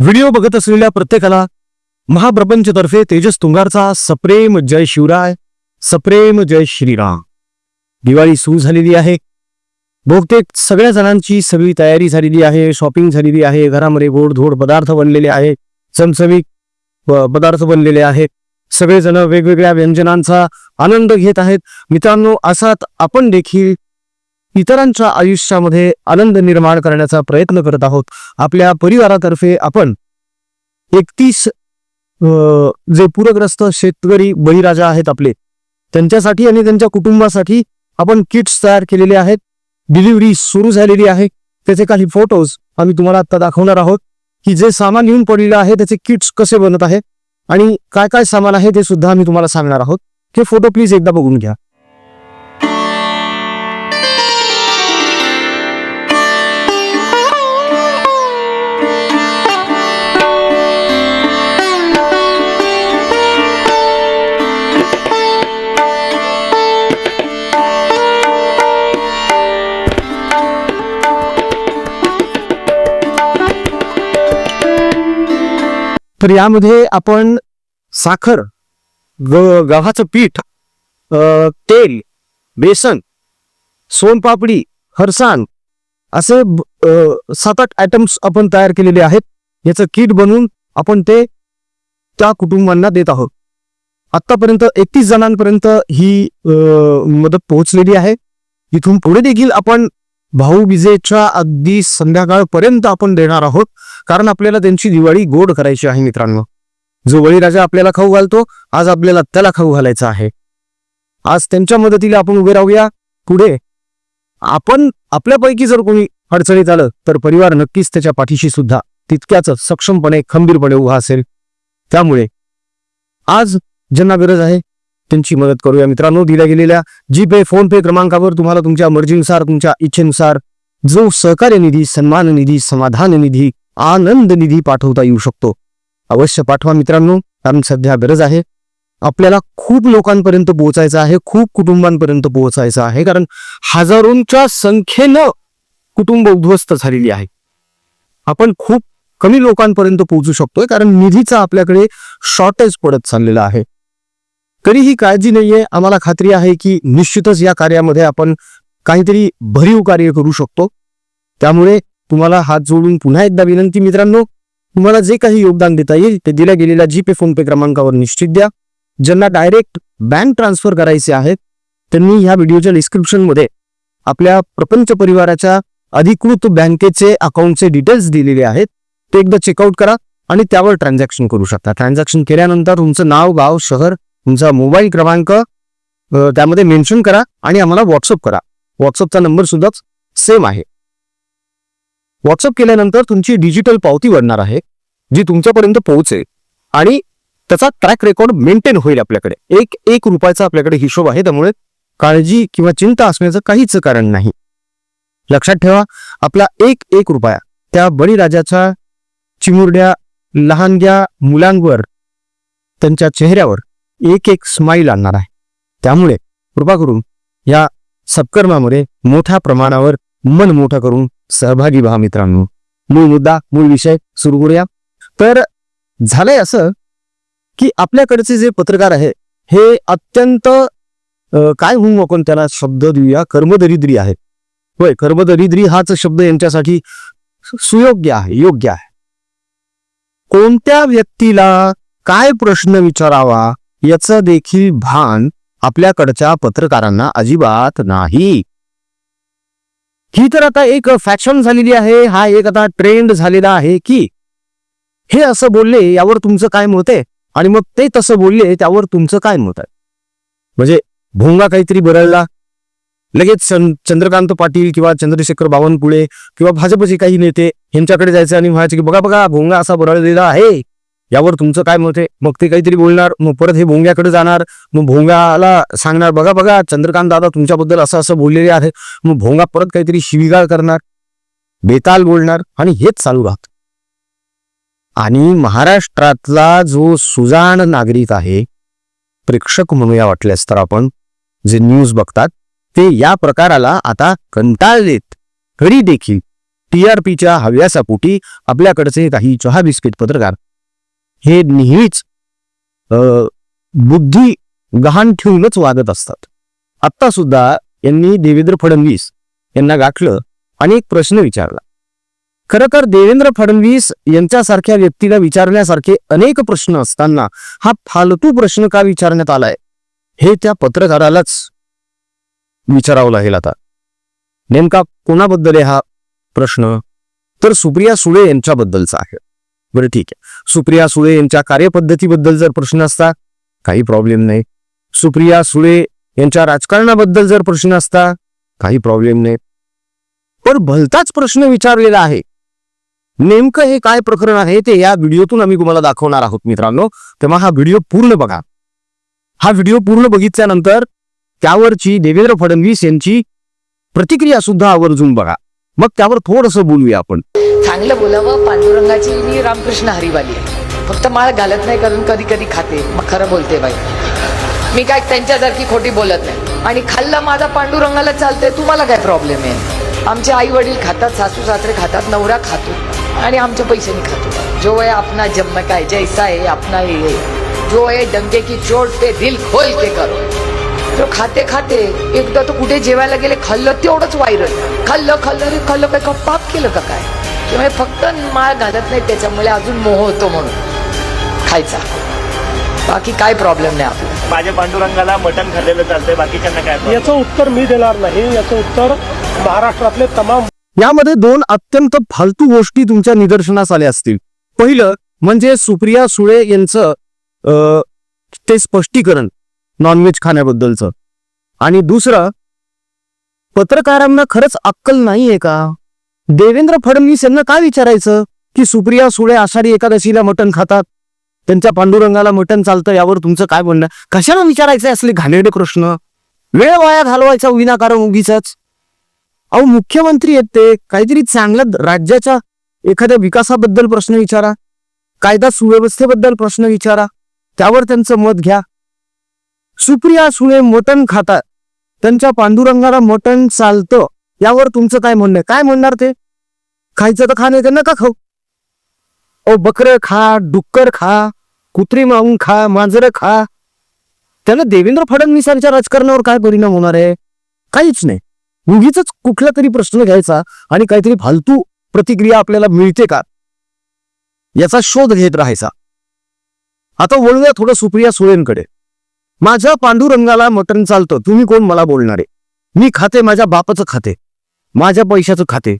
Video बघत असलेल्या प्रत्येकाला महाप्रपंचतर्फे तेजस तुंगारचा सप्रेम जय शिवराय सप्रेम जय श्रीराम. दिवाळी सुरू झालेली आहे. बहुतेक सगळ्या जणांची सगळी तयारी झालेली आहे शॉपिंग झालेली आहे घरामध्ये गोडधोड पदार्थ बनलेले आहे चमचमीक प- पदार्थ बनलेले आहेत सगळेजण वेगवेगळ्या व्यंजनांचा आनंद घेत आहेत. मित्रांनो असात आपण देखील इतरांच्या आयुष्यामध्ये आनंद निर्माण करण्याचा प्रयत्न करत आहोत. आपल्या परिवारातर्फे आपण एकतीस जे पूरग्रस्त शेतकरी बळीराजा आहेत आपले त्यांच्यासाठी आणि त्यांच्या कुटुंबासाठी आपण किट्स तयार केलेले आहेत. डिलिव्हरी सुरू झालेली आहे. त्याचे काही फोटोज आम्ही तुम्हाला आता दाखवणार आहोत. की जे सामान येऊन पडलेलं आहे त्याचे किट्स कसे बनत आहे आणि काय काय सामान आहे ते सुद्धा आम्ही तुम्हाला सांगणार आहोत. हे फोटो प्लीज एकदा बघून घ्या. तर यामध्ये आपण साखर ग गव्हाचं पीठ तेल बेसन सोनपापडी फरसाण असे ब- सात आठ आयटम्स आपण तयार केलेले आहेत. याचं किट बनवून आपण ते त्या कुटुंबांना देत आहोत. आतापर्यंत एकतीस जणांपर्यंत ही मदत पोहोचलेली आहे. इथून पुढे देखील आपण भाऊबीजेच्या अगदी संध्याकाळपर्यंत आपण देणार आहोत कारण आपल्याला त्यांची दिवाळी गोड करायची आहे मित्रांनो. जो बळीराजा आपल्याला खाऊ घालतो आज आपल्याला त्याला खाऊ घालायचा आहे. आज त्यांच्या मदतीला आपण उभे राहूया. पुढे आपण आपल्यापैकी जर कोणी अडचणीत आलं तर परिवार नक्कीच त्याच्या पाठीशी सुद्धा तितक्याच सक्षमपणे खंबीरपणे उभा असेल. त्यामुळे आज ज्यांना गरज आहे त्यांची मदत करूया. मित्रांनो दिल्या गेलेल्या जी पे फोन पे क्रमांकावर तुम्हाला तुमच्या मर्जीनुसार तुमच्या इच्छेनुसार जो सहकार्य निधी सन्मान निधी समाधान निधी आनंद निधी पाठवता येऊ शकतो. अवश्य पाठवा मित्रांनो कारण सध्या गरज आहे. आपल्याला खूप लोकांपर्यंत पोहोचायचं आहे खूप कुटुंबांपर्यंत पोहोचायचं आहे कारण हजारोंच्या संख्येनं कुटुंब उद्ध्वस्त झालेली आहे. आपण खूप कमी लोकांपर्यंत पोहोचू शकतोय कारण निधीचा आपल्याकडे शॉर्टेज पडत चाललेला आहे. तरीही काळजी नाहीये. आम्हाला खात्री आहे की निश्चितच या कार्यामध्ये आपण काहीतरी भरीव कार्य करू शकतो. त्यामुळे तुम्हाला हात जोडून पुन्हा एकदा विनंती मित्रांनो तुम्हाला जे काही योगदान देता येईल ते दिल्या गेलेल्या जीपे फोन पे क्रमांकावर निश्चित द्या. ज्यांना डायरेक्ट बँक ट्रान्सफर करायचे आहेत त्यांनी ह्या व्हिडिओच्या डिस्क्रिप्शनमध्ये आपल्या प्रपंच परिवाराच्या अधिकृत बँकेचे अकाउंटचे डिटेल्स दिलेले आहेत. ते एकदा चेकआउट करा आणि त्यावर ट्रान्झॅक्शन करू शकता. ट्रान्झॅक्शन केल्यानंतर तुमचं नाव गाव शहर तुमचा मोबाईल क्रमांक त्यामध्ये मेन्शन करा आणि आम्हाला व्हॉट्सअप करा. व्हॉट्सअपचा नंबर सुद्धा सेम आहे. व्हॉट्सअप केल्यानंतर तुमची डिजिटल पावती बनणार आहे जी तुमच्यापर्यंत पोहोचेल आणि त्याचा ट्रॅक रेकॉर्ड मेंटेन होईल आपल्याकडे. एक एक रुपयाचा आपल्याकडे हिशोब आहे त्यामुळे काळजी किंवा चिंता असण्याचं काहीच कारण नाही. लक्षात ठेवा आपला एक एक रुपया त्या बळीराजाच्या चिमुरड्या लहानग्या मुलांवर त्यांच्या चेहऱ्यावर एक एक स्माईल आणणार आहे. त्यामुळे कृपा करून या सत्कर्मामध्ये मोठ्या प्रमाणावर मन मोठं करून सहभागी व्हा मित्रांनो. मूळ मुद्दा मूळ विषय सुरू करूया. तर झालंय असं की आपल्याकडचे जे पत्रकार आहे हे अत्यंत काय होऊ आपण त्याला शब्द देऊया? कर्मदरिद्री आहेत होय कर्मदरिद्री हाच शब्द यांच्यासाठी सुयोग्य आहे योग्य आहे. कोणत्या व्यक्तीला काय प्रश्न विचारावा? याचं देखील भान आपल्याकडच्या पत्रकारांना अजिबात नाही. ही तर आता एक फॅशन झालेली आहे हा एक आता ट्रेंड झालेला आहे की हे असं बोलले यावर तुमचं काय मत आहे? आणि मग ते तसं बोलले त्यावर तुमचं काय मत आहे? म्हणजे भोंगा काहीतरी बरळला लगेच चंद्रकांत पाटील किंवा चंद्रशेखर बावनकुळे किंवा भाजपचे काही नेते यांच्याकडे जायचं आणि म्हणायचे की बघा बघा भोंगा असा बरळलेला आहे. यावर तुमचं काय मत आहे? मग ते काहीतरी बोलणार मग परत हे भोंग्याकडे जाणार मग भोंग्याला सांगणार बघा बघा चंद्रकांत दादा तुमच्याबद्दल असं असं बोललेले आहे मग भोंगा परत काहीतरी शिवीगाळ करणार बेताल बोलणार आणि हेच चालू राहत. आणि महाराष्ट्रातला जो सुजाण नागरिक आहे प्रेक्षक म्हणूया वाटल्यास तर आपण जे न्यूज बघतात ते या प्रकाराला आता कंटाळलेत. तरी देखील टीआरपीच्या हव्यासापोटी आपल्याकडचे काही चहा बिस्किट पत्रकार हे नेहमीच बुद्धी गहाण ठेवूनच वागत असतात. आत्ता सुद्धा यांनी देवेंद्र फडणवीस यांना गाठलं आणि एक प्रश्न विचारला. खरं तर देवेंद्र फडणवीस यांच्यासारख्या व्यक्तीला विचारण्यासारखे अनेक प्रश्न असताना हा फालतू प्रश्न का विचारण्यात आलाय? हे त्या पत्रकारालाच विचारावं लागेल आता. नेमका कोणाबद्दल आहे हा प्रश्न? तर सुप्रिया सुळे यांच्याबद्दलचा आहे. बरं ठीक आहे. सुप्रिया सुळे यांच्या कार्यपद्धतीबद्दल जर प्रश्न असता काही प्रॉब्लेम नाही. सुप्रिया सुळे यांच्या राजकारणाबद्दल जर प्रश्न असता काही प्रॉब्लेम नाही. पण भलताच प्रश्न विचारलेला आहे. नेमकं हे काय प्रकरण आहे ते या व्हिडिओतून आम्ही तुम्हाला दाखवणार आहोत मित्रांनो. तेव्हा हा व्हिडिओ पूर्ण बघा. हा व्हिडिओ पूर्ण बघितल्यानंतर त्यावरची देवेंद्र फडणवीस यांची प्रतिक्रिया सुद्धा आवर्जून बघा. मग त्यावर थोडंसं बोलूया आपण. चांगलं बोलावं पांडुरंगाची मी रामकृष्ण हरिवाली आहे. फक्त माळ घालत नाही करून कधी कधी खाते. मग खरं बोलते बाई. मी काय त्यांच्यासारखी खोटी बोलत नाही. आणि खाल्लं माझा पांडुरंगाला चालतंय तुम्हाला काय प्रॉब्लेम आहे? आमचे आई वडील खातात सासू सासरे खातात नवरा खातो. आणि आमच्या पैशाने खातो. जो आहे अपना जन्म काय जैसा आहे अपना ये जो आहे डंके की चोट पे दिल खोल के करो. तो खाते खाते एकदा तो कुठे जेवायला गेले खाल्लं तेवढंच व्हायरल खाल्लं खाल्लं रे खाल्लं काय का पाप केलं का काय? त्यामुळे फक्त माळ घालत नाही त्याच्यामुळे अजून मोह होतो म्हणून. खायचा. बाकी काय प्रॉब्लेम नाही आपला. माझ्या पांडुरंगाला मटण खाल्लेलं चालतंय बाकीच्यांना काय? याचं उत्तर मी देणार नाही याचं उत्तर महाराष्ट्रातले तमाम यामध्ये दोन अत्यंत फालतू गोष्टी तुमच्या निदर्शनास आल्या असतील. पहिलं म्हणजे सुप्रिया सुळे यांचं ते स्पष्टीकरण नॉनव्हेज खाण्याबद्दलचं. आणि दुसरं पत्रकारांना खरंच अक्कल नाहीये का? देवेंद्र फडणवीस यांना काय विचारायचं? की सुप्रिया सुळे आषाढी एकादशीला मटण खातात? त्यांच्या पांडुरंगाला मटण चालतं यावर तुमचं काय म्हणणं? कशाला विचारायचं असले घाणेरडे प्रश्न? वेळ वाया घालवायचा विनाकारण उगीच अहो मुख्यमंत्री आहेत ते. काहीतरी चांगल्या राज्याच्या एखाद्या विकासाबद्दल प्रश्न विचारा. कायदा सुव्यवस्थेबद्दल प्रश्न विचारा. त्यावर त्यांचं मत घ्या. सुप्रिया सुळे मटण खातात. त्यांच्या पांडुरंगाला मटण चालतं. यावर तुमचं काय म्हणणं आहे? काय म्हणणार ते? खायचं तर खा नाही तर नका खाऊ? ओ बकरं खा डुक्कर खा कुत्री माऊन खा मांजरं खा. त्यानं देवेंद्र फडणवीसांच्या राजकारणावर काय परिणाम होणार आहे? काहीच नाही. उगीच कुठला तरी प्रश्न घ्यायचा आणि काहीतरी फालतू प्रतिक्रिया आपल्याला मिळते का? याचा शोध घेत राहायचा. आता वळूया थोडं सुप्रिया सुळेंकडे. माझ्या पांडुरंगाला मटण चालतं. तुम्ही कोण? मला बोलणारे. मी खाते माझ्या बापाचं खाते. माझ्या पैशाचं खाते.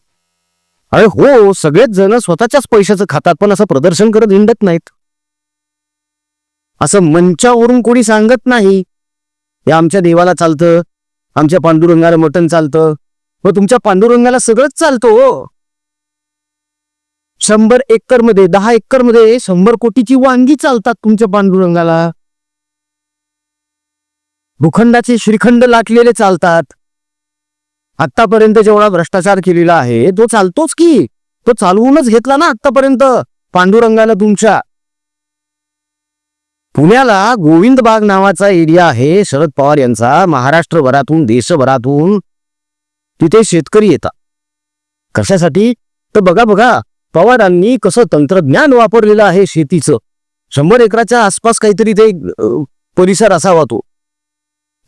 अरे हो सगळेच जण स्वतःच्याच पैशाचं खातात पण असं प्रदर्शन करत हिंडत नाहीत. असं मंचावरून कोणी सांगत नाही. हे आमच्या देवाला चालतं आमच्या पांडुरंगाला मटण चालतं व तुमच्या पांडुरंगाला सगळंच चालतो हो. शंभर एकरमध्ये दहा एकरमध्ये शंभर कोटीची वांगी चालतात तुमच्या पांडुरंगाला. भूखंडाचे श्रीखंड लाटलेले चालतात. आतापर्यंत जेवढा भ्रष्टाचार केलेला आहे तो चालतोच की. तो चालवूनच घेतला ना आतापर्यंत पांडुरंगाला तुमच्या. पुण्याला गोविंदबाग नावाचा एरिया आहे शरद पवार यांचा. महाराष्ट्रभरातून देशभरातून तिथे शेतकरी येतात. कशासाठी? तर बघा बघा पवारांनी कसं तंत्रज्ञान वापरलेलं आहे शेतीचं. शंभर एकराच्या आसपास काहीतरी ते परिसर असावा तो.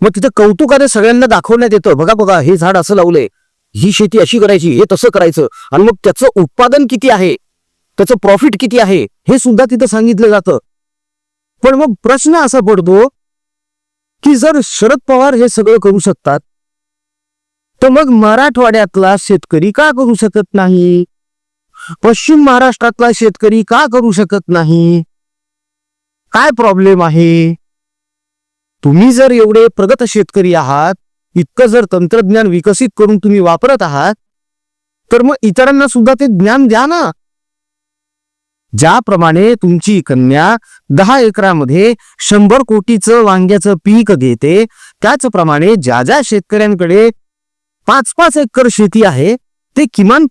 मग तिथं कौतुकाने सगळ्यांना दाखवण्यात येतं. बघा बघा हे झाड असं लावलंय. ही शेती अशी करायची हे तसं करायचं. आणि मग त्याचं उत्पादन किती आहे? त्याचं प्रॉफिट किती आहे? हे सुद्धा तिथं सांगितलं जातं. पण मग प्रश्न असा पडतो की जर शरद पवार हे सगळं करू शकतात तर मग मराठवाड्यातला शेतकरी का करू शकत नाही? पश्चिम महाराष्ट्रातला शेतकरी का करू शकत नाही? काय प्रॉब्लेम आहे? तुम्ही जर एवढे प्रगत शेतकरी आहात इतकं जर तंत्रज्ञान विकसित करून तुम्ही वापरत आहात तर मग इतरांना सुद्धा ते ज्ञान द्या ना. ज्याप्रमाणे तुमची कन्या दहा एकरामध्ये शंभर कोटीचं वांग्याचं पीक घेते त्याचप्रमाणे ज्या ज्या शेतकऱ्यांकडे पाच पाच एकर शेती आहे ते किमान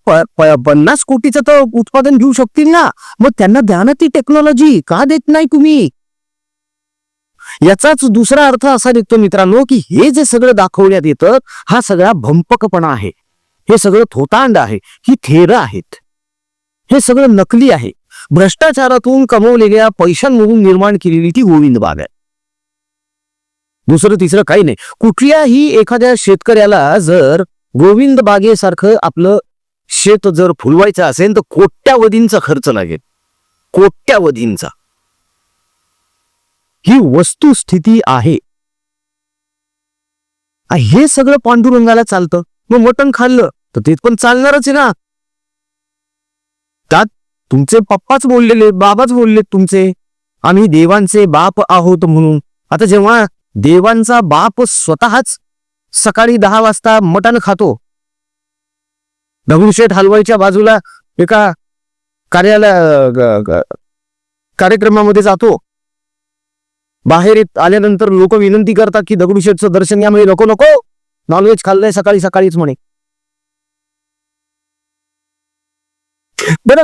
पन्नास कोटीचं तर उत्पादन घेऊ शकतील ना. मग त्यांना द्या ना ती टेक्नॉलॉजी. का देत नाही तुम्ही? याचाच दुसरा अर्थ असा निघतो मित्रांनो की हे जे सगळं दाखवण्यात येतं हा सगळा भंपकपणा आहे. हे सगळं थोतांड आहे ही थेर आहेत. हे सगळं नकली आहे. भ्रष्टाचारातून कमवलेल्या पैशांमधून निर्माण केलेली ती गोविंद बाग आहे. दुसरं तिसरं काही नाही. कुठल्याही एखाद्या शेतकऱ्याला जर गोविंद बागेसारखं आपलं शेत जर फुलवायचं असेल तर कोट्यावधींचा खर्च लागेल. कोट्यावधींचा. ही वस्तुस्थिती आहे. हे सगळं पांडुरंगाला चालतं. मग मटण खाल्लं तर ते पण चालणारच आहे ना. त्यात तुमचे पप्पाच बोललेले बाबाच बोलले तुमचे. आम्ही देवांचे बाप आहोत म्हणून. आता जेव्हा देवांचा बाप स्वतःच सकाळी दहा वाजता मटण खातो दगडूशेठ हलवाईच्या बाजूला एका कार्यालय कार्यक्रमामध्ये जातो. बाहेर येत आल्यानंतर लोक विनंती करतात की दगडूशेठचं दर्शन घ्या म्हणजे नको नको. नॉनव्हेज खाल्लंय सकाळी सकाळीच म्हणे. बरं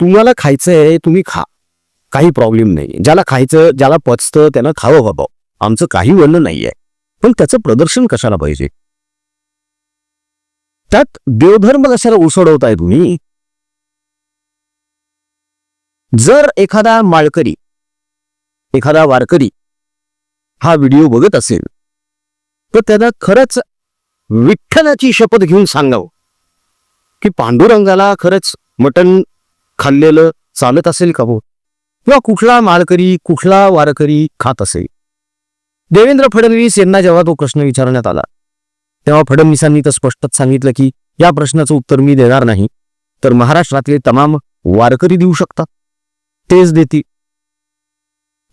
तुम्हाला खायचंय तुम्ही खा. काही प्रॉब्लेम नाही. ज्याला खायचं ज्याला पचतं त्यानं खावं बाबा. आमचं काही म्हणणं नाहीये. पण त्याचं प्रदर्शन कशाला पाहिजे? त्यात देवधर्म कशाला उसडवताय तुम्ही? जर एखादा माळकरी एखादा वारकरी हा व्हिडिओ बघत असेल तर त्याला खरंच विठ्ठलाची शपथ घेऊन सांगावं. की पांडुरंगाला खरंच मटण खाल्लेलं चालत असेल का हो? किंवा कुठला माळकरी कुठला वारकरी खात असेल? देवेंद्र फडणवीस यांना जेव्हा तो प्रश्न विचारण्यात आला तेव्हा फडणवीसांनी तर स्पष्टच सांगितलं की या प्रश्नाचं उत्तर मी देणार नाही तर महाराष्ट्रातले तमाम वारकरी देऊ शकतात. तेच देतील.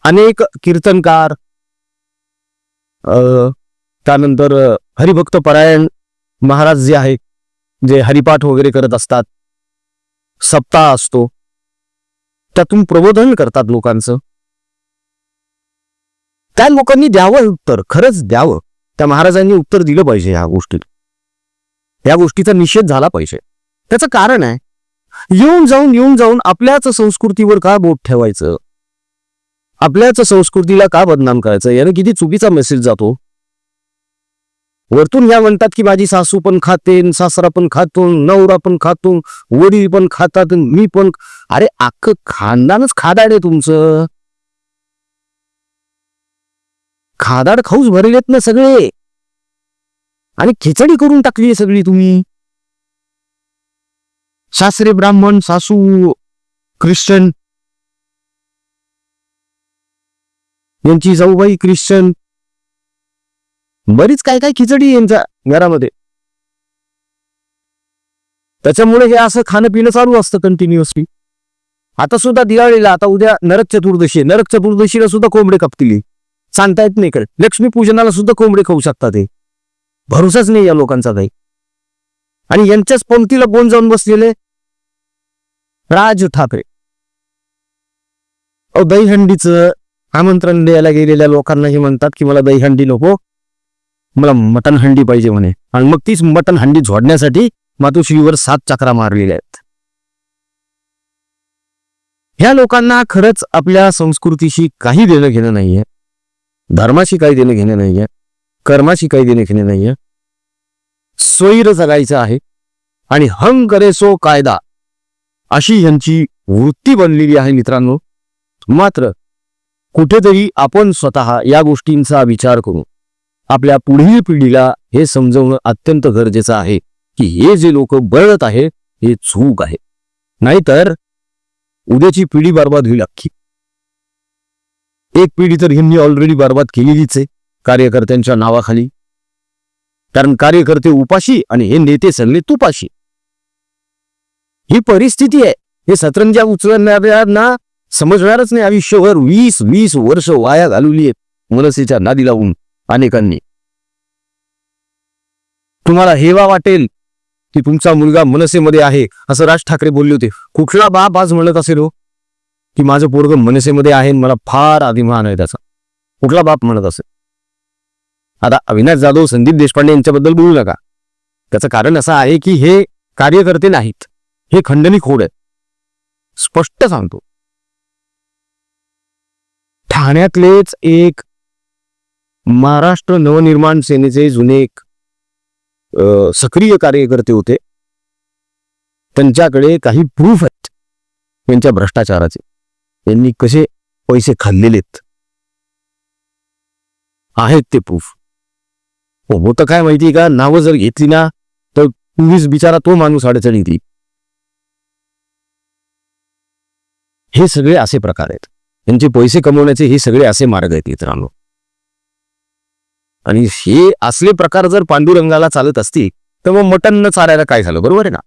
अनेक कीर्तनकार त्यानंतर हरिभक्त परायण महाराज जे आहे जे हरिपाठ वगैरे करत असतात सप्ताह असतो त्यातून प्रबोधन करतात लोकांचं. त्या लोकांनी द्यावं उत्तर खरंच द्यावं. त्या महाराजांनी उत्तर दिलं पाहिजे ह्या गोष्टी या गोष्टीचा निषेध झाला पाहिजे. त्याचं कारण आहे येऊन जाऊन येऊन जाऊन आपल्याच संस्कृतीवर का बोट ठेवायचं? आपल्याच संस्कृतीला का बदनाम करायचं? याने किती चुकीचा मेसेज जातो. वरतून या म्हणतात की माझी सासू पण खाते सासरा पण खातो नवरा पण खातो वडील पण खातात मी पण अरे अख्खं खानदानच खादाड आहे तुमचं. खादाड खाऊच भरलेत ना सगळे. आणि खिचडी करून टाकली आहे सगळी तुम्ही. सासरे ब्राह्मण सासू ख्रिश्चन यांची जाऊबाई ख्रिश्चन. बरीच काय काय खिचडी यांच्या घरामध्ये. त्याच्यामुळे हे असं खाणं पिणं चालू असतं कंटिन्युअसली आता सुद्धा दिवाळीला आता उद्या नरक चतुर्दशी आहे. नरक चतुर्दशीला सुद्धा कोंबडे कापतील सांगता येत नाही इकडे. लक्ष्मी पूजनाला सुद्धा कोंबडे खाऊ शकतात हे. भरोसाच नाही या लोकांचा काही आणि यांच्याच पंक्तीला कोण जाऊन बसलेले? राज ठाकरे. अहो दहीहंडीचं आमंत्रण द्यायला गेलेल्या लोकांना हे म्हणतात की मला दहीहंडी नको. मला मटण हंडी पाहिजे म्हणे. आणि मग तीच मटण हंडी झोडण्यासाठी मातोश्रीवर सात चक्रा मारलेल्या आहेत. ह्या लोकांना खरंच आपल्या संस्कृतीशी काही देणं घेणं नाहीये. धर्माशी काही देणं घेणं नाहीये. कर्माशी काही देणं घेणं नाहीये. स्वैर जगायचं आहे. आणि हंग करे सो कायदा अशी यांची वृत्ती बनलेली आहे मित्रांनो. मात्र कुठेतरी आपण स्वतः या गोष्टींचा विचार करू. आपल्या पुढील पिढीला हे समजवणं अत्यंत गरजेचं आहे की हे जे लोक बळत आहे हे चूक आहे. नाहीतर उद्याची पिढी बर्बाद होईल अख्खी. एक पिढी तर ह्यांनी ऑलरेडी बर्बाद केलेलीच आहे कार्यकर्त्यांच्या नावाखाली. कारण कार्यकर्ते उपाशी आणि हे नेते सगळे तुपाशी. ही परिस्थिती आहे. हे सतरंजा उचलणाऱ्यांना समजणारच नाही. आयुष्यभर वीस वीस वर्ष वाया घालवली आहेत मनसेच्या नादी लावून अनेकांनी. तुम्हाला हेवा वाटेल की तुमचा मुलगा मनसेमध्ये आहे असं राज ठाकरे बोलले होते. कुठला बाप आज म्हणत असेल हो? की माझं पोरग मनसेमध्ये आहे मला फार अभिमान आहे त्याचा. कुठला बाप म्हणत असेल? आता अविनाश जाधव संदीप देशपांडे यांच्याबद्दल बोलू नका. त्याचं कारण असं आहे की हे कार्यकर्ते नाहीत. हे खंडणी खोड आहेत. स्पष्ट सांगतो. ठाण्यातलेच एक महाराष्ट्र नवनिर्माण सेनेचे जुने एक सक्रिय कार्यकर्ते होते. त्यांच्याकडे काही प्रूफ आहेत. त्यांच्या भ्रष्टाचाराचे. त्यांनी कसे पैसे खाल्लेलेत. आहेत ते प्रूफ हो होतं काय माहिती का? नावं जर घेतली ना तर पोलीस बिचारा तो माणूस अडचणीत हे सगळे असे प्रकार आहेत. त्यांचे पैसे कमवण्याचे हे सगळे असे मार्ग आहेत मित्रांनो. आणि हे असले प्रकार जर पांडुरंगाला चालत असतील तर मग मटन न चारायला काय झालं? बरोबर आहे ना?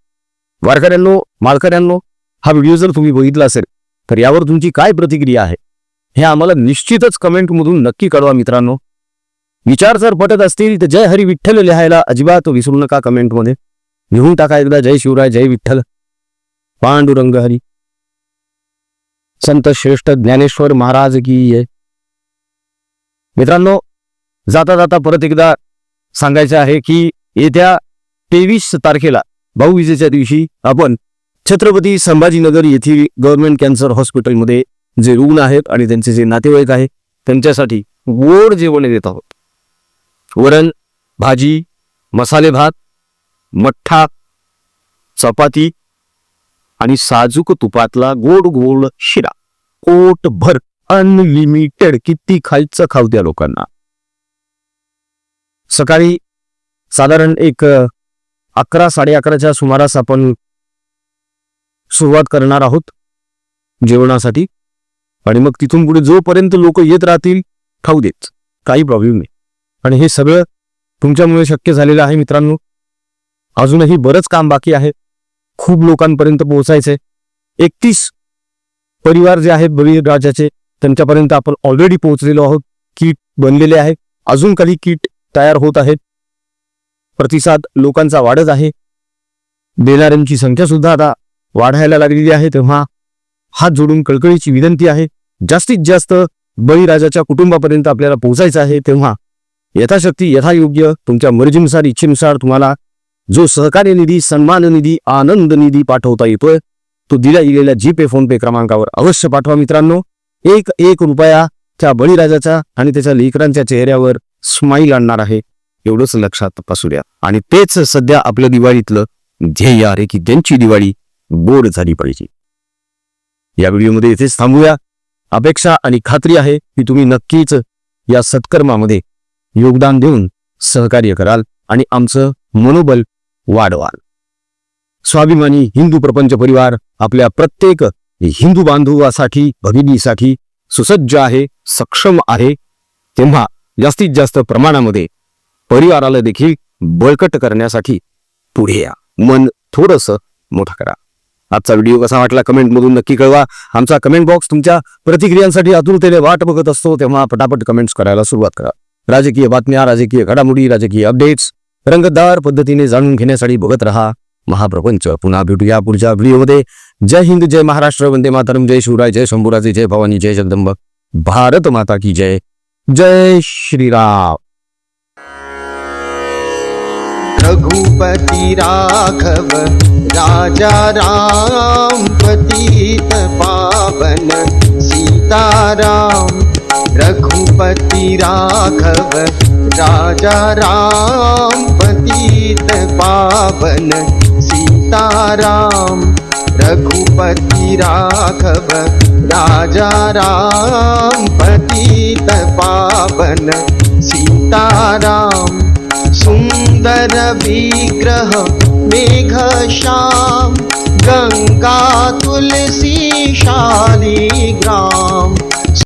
वारकऱ्यांनो मालकऱ्यांनो हा व्हिडिओ जर तुम्ही बघितला असेल तर यावर तुमची काय प्रतिक्रिया आहे? हे आम्हाला निश्चितच कमेंटमधून नक्की कळवा मित्रांनो. विचार जर पटत असतील तर जय हरी विठ्ठल लिहायला अजिबात विसरू नका कमेंटमध्ये. लिहून टाका एकदा जय शिवराय जय विठ्ठल. पांडुरंग हरी. संत श्रेष्ठ ज्ञानेश्वर महाराज की आहे मित्रांनो जाता जाता परत एकदा सांगायचं आहे की येत्या तेवीस तारखेला भाऊविजेच्या दिवशी आपण छत्रपती संभाजीनगर येथील गव्हर्नमेंट कॅन्सर हॉस्पिटलमध्ये जे रुग्ण आहेत आणि त्यांचे जे नातेवाईक आहेत त्यांच्यासाठी गोड जेवण देत आहोत. वरण भाजी मसाले भात मठ्ठा चपाती आणि साजूक तुपातला गोड गोड शिरा. कोट भर अनलिमिटेड किती खायचं खाऊ द्या लोकांना. सकाळी साधारण एक अकरा साडे अकराच्या सुमारास आपण सुरुवात करणार आहोत जेवणासाठी. आणि मग तिथून पुढे जोपर्यंत लोक येत राहतील खाऊ देत. काही प्रॉब्लेम नाही. आणि हे सगळं तुमच्यामुळे शक्य झालेलं आहे मित्रांनो. अजूनही बरंच काम बाकी आहे. खूप लोकांपर्यंत पोहोचायचंय एकतीस परिवार जे आहेत बळीराजाचे त्यांच्यापर्यंत आपण ऑलरेडी पोहोचलेलो आहोत. किट बनलेले आहे. अजून काही किट तयार होत आहेत. प्रतिसाद लोकांचा वाढत आहे. देणाऱ्यांची संख्या सुद्धा आता वाढायला लागलेली आहे. तेव्हा हात जोडून कळकळीची विनंती आहे. जास्तीत जास्त बळीराजाच्या कुटुंबापर्यंत आपल्याला पोहोचायचं आहे. तेव्हा यथाशक्ती यथायोग्य तुमच्या मर्जीनुसार इच्छेनुसार तुम्हाला जो सहकार्य निधी सन्मान निधी आनंद निधी पाठवता येतोय तो दिल्या गेलेल्या जी पे फोन पे क्रमांकावर अवश्य पाठवा मित्रांनो. एक एक रुपया त्या बळीराजाच्या आणि त्याच्या लेकरांच्या चेहऱ्यावर स्माईल आणणार आहे. एवढंच लक्षात पासू द्या आणि तेच सध्या आपलं दिवाळीतलं ध्येय आहे की त्यांची दिवाळी बोर्ड झाली पाहिजे. या व्हिडिओमध्ये इथेच थांबूया. अपेक्षा आणि खात्री आहे की तुम्ही नक्कीच या सत्कर्मामध्ये योगदान देऊन सहकार्य कराल आणि आमचं मनोबल वाढवाल. स्वाभिमानी हिंदू प्रपंच परिवार आपल्या प्रत्येक हिंदू बांधवासाठी भगिनीसाठी सुसज्ज आहे सक्षम आहे तेव्हा जास्तीत जास्त प्रमाणामध्ये परिवाराला देखील बळकट करण्यासाठी पुढे या. मन थोडस मोठं करा. आजचा व्हिडिओ कसा वाटला कमेंटमधून नक्की कळवा. आमचा कमेंट बॉक्स तुमच्या प्रतिक्रियांसाठी आतुरतेने वाट बघत असतो तेव्हा पटापट कमेंट्स करायला सुरुवात करा. राजकीय बातम्या राजकीय घडामोडी राजकीय अपडेट्स रंगतदार पद्धतीने जाणून घेण्यासाठी बघत रहा. महाप्रपंच पुन्हा भेटूया पुढच्या व्हिडिओमध्ये. जय हिंद जय महाराष्ट्र. वंदे मातरम. जय शिवराय जय शंभूराजे जय भवानी जय जगदंब. भारत माता की जय. जय श्रीराम. रघुपति राघव राजा राम पतित पावन सीताराम। रघुपति राघव राजा राम पतित पावन सीताराम रघुपति राघव राजा राम पतित पावन सीताराम। सुन्दर विग्रह मेघ श्याम गङ्गा तुलसी शालिग्राम।